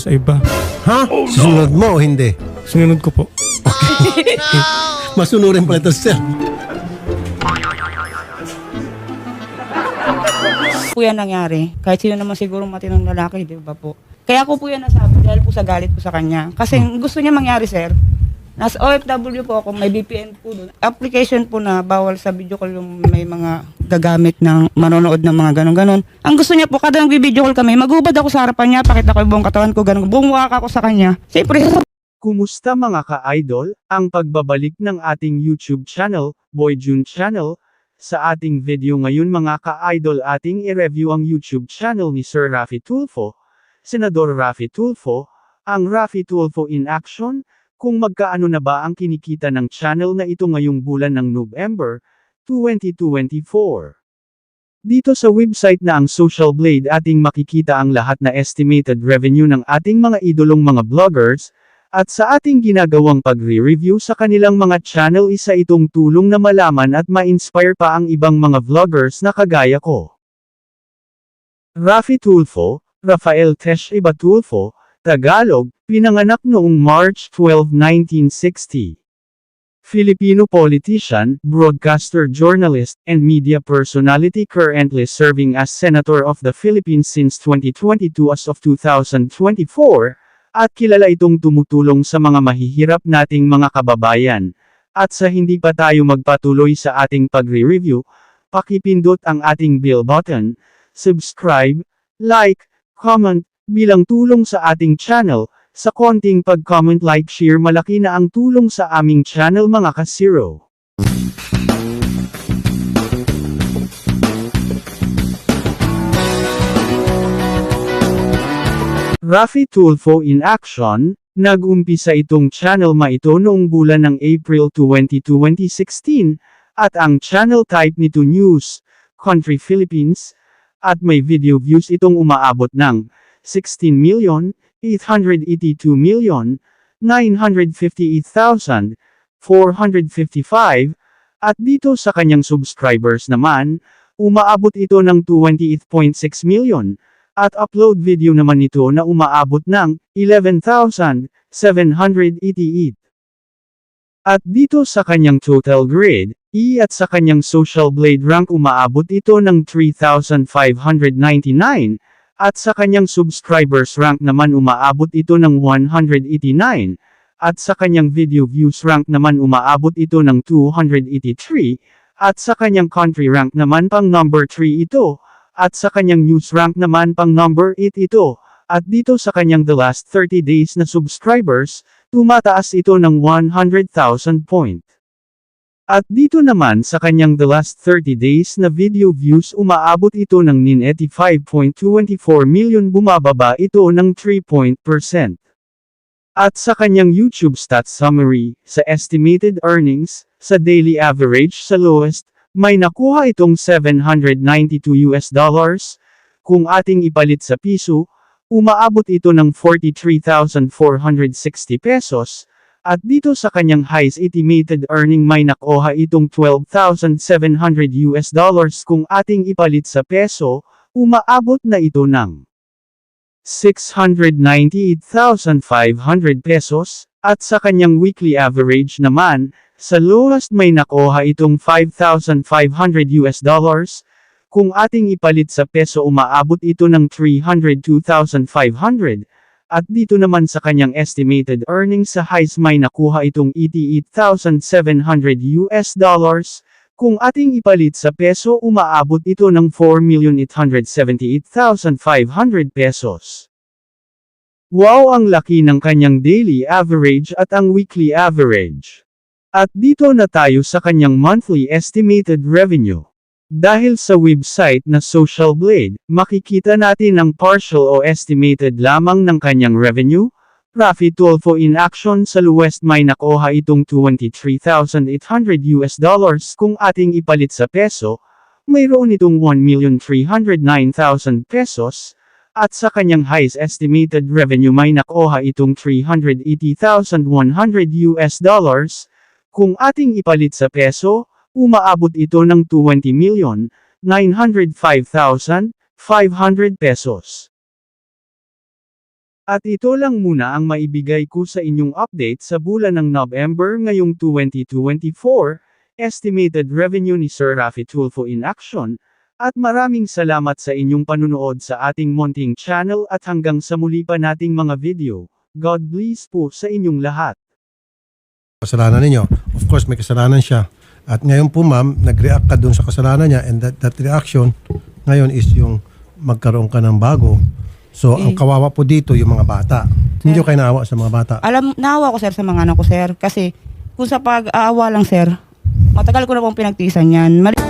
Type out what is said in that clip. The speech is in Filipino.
sa iba. Ha? Sunod mo o hindi? Sinunod ko po. Masunurin pala ito, sir. po yan nangyari. Kahit sino naman siguro matinong lalaki, di ba po? Kaya ko po yan nasabi dahil po sa galit po sa kanya. Kasi gusto niya mangyari, sir. Nas OFW po ako, may VPN po doon. Application po na bawal sa video call yung may mga gagamit ng manonood ng mga ganon-ganon. Ang gusto niya po, kada nang video call kami, magubad ako sa harapan niya, pakita ko yung buong katawan ko, ganon. Bumuwak ako sa kanya. Siyempre, Kumusta mga ka-idol, ang pagbabalik ng ating YouTube channel, Boy June Channel. Sa ating video ngayon mga ka-idol ating i-review ang YouTube channel ni Sir Rafi Tulfo, Senador Rafi Tulfo, ang Rafi Tulfo in action, kung magkaano na ba ang kinikita ng channel na ito ngayong bulan ng November 2024. Dito sa website na ang Social Blade ating makikita ang lahat na estimated revenue ng ating mga idolong mga vloggers, at sa ating ginagawang pagre-review sa kanilang mga channel isa itong tulong na malaman at ma-inspire pa ang ibang mga vloggers na kagaya ko. Rafi Tulfo, Rafael Tesh Iba Tulfo, Tagalog, pinanganak noong March 12, 1960. Filipino politician, broadcaster journalist, and media personality currently serving as Senator of the Philippines since 2022 as of 2024, at kilala itong tumutulong sa mga mahihirap nating mga kababayan. At sa hindi pa tayo magpatuloy sa ating pagre-review, pakipindot ang ating bell button, subscribe, like, comment, bilang tulong sa ating channel, sa konting pag-comment like share malaki na ang tulong sa aming channel mga kasiro. Rafi Tulfo in Action, nag-umpisa itong channel ma ito noong bulan ng April 20, 2016, at ang channel type nito News, Country Philippines, at may video views itong umaabot ng 16 million, 882 million, 958,455, at dito sa kanyang subscribers naman, umaabot ito ng 28.6 million, at upload video naman nito na umaabot ng 11,788. At dito sa kanyang total grade, E at sa kanyang social blade rank umaabot ito ng 3,599, at sa kanyang subscribers rank naman umaabot ito ng 189, at sa kanyang video views rank naman umaabot ito ng 283, at sa kanyang country rank naman pang number 3 ito, at sa kanyang news rank naman pang number 8 ito, at dito sa kanyang the last 30 days na subscribers, tumataas ito ng 100,000 point. At dito naman sa kanyang the last 30 days na video views umaabot ito ng nin 85.24 million bumababa ito ng 3 point percent. At sa kanyang YouTube stats summary, sa estimated earnings, sa daily average sa lowest, may nakuha itong 792 US dollars. Kung ating ipalit sa piso, umaabot ito ng 43,460 pesos, at dito sa kanyang highest estimated earning may nakuha itong 12,700 US dollars kung ating ipalit sa peso, umaabot na ito ng 698,500 pesos, at sa kanyang weekly average naman, sa lowest may nakuha itong 5,500 US dollars, kung ating ipalit sa peso umaabot ito ng 302,500, at dito naman sa kanyang estimated earnings sa highs may nakuha itong 88,700 US dollars, kung ating ipalit sa peso umaabot ito ng 4,878,500 pesos. Wow ang laki ng kanyang daily average at ang weekly average. At dito na tayo sa kanyang monthly estimated revenue. Dahil sa website na Social Blade, makikita natin ang partial o estimated lamang ng kanyang revenue. Rafi Tulfo in action sa lowest may nakuha itong 23,800 US dollars kung ating ipalit sa peso, mayroon itong 1,309,000 pesos, at sa kanyang highest estimated revenue may nakuha itong 380,100 US dollars, kung ating ipalit sa peso, umaabot ito ng 20,905,500 pesos. At ito lang muna ang maibigay ko sa inyong update sa bulan ng November ngayong 2024, estimated revenue ni Sir Rafi Tulfo in action, at maraming salamat sa inyong panunood sa ating Monting channel at hanggang sa muli pa nating mga video. God bless po sa inyong lahat. Kasalanan ninyo. Of course, may kasalanan siya. At ngayon po ma'am, nag-react ka dun sa kasalanan niya and that, that reaction ngayon is yung magkaroon ka ng bago. So, ang Eh. kawawa po dito yung mga bata. Hindi ko kayo naawa sa mga bata. Alam, naawa ko sir sa mga anak ko sir. Kasi kung sa pag-aawa lang sir, matagal ko na pong pinagtiisan yan. Mali-